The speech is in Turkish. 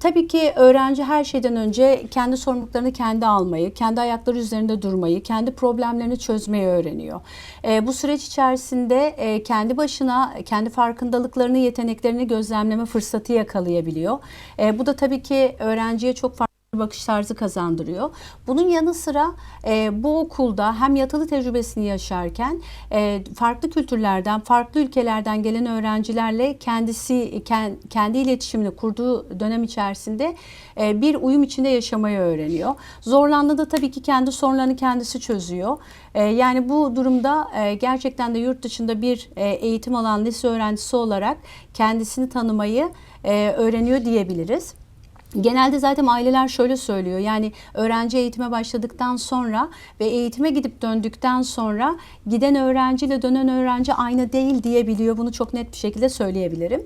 Tabii ki öğrenci her şeyden önce kendi sorumluluklarını kendi almayı, kendi ayakları üzerinde durmayı, kendi problemlerini çözmeyi öğreniyor. Ee, bu süreç içerisinde e, kendi başına kendi farkındalıklarını, yeteneklerini gözlemleme fırsatı yakalayabiliyor. Ee, bu da tabii ki öğrenciye çok farklı bakış tarzı kazandırıyor. Bunun yanı sıra e, bu okulda hem yatılı tecrübesini yaşarken e, farklı kültürlerden, farklı ülkelerden gelen öğrencilerle kendisi ken- kendi iletişimini kurduğu dönem içerisinde e, bir uyum içinde yaşamayı öğreniyor. Zorlandığında tabii ki kendi sorunlarını kendisi çözüyor. E, yani bu durumda e, gerçekten de yurt dışında bir e, eğitim alan lise öğrencisi olarak kendisini tanımayı e, öğreniyor diyebiliriz. Genelde zaten aileler şöyle söylüyor. Yani öğrenci eğitime başladıktan sonra ve eğitime gidip döndükten sonra giden öğrenciyle dönen öğrenci aynı değil diyebiliyor. Bunu çok net bir şekilde söyleyebilirim.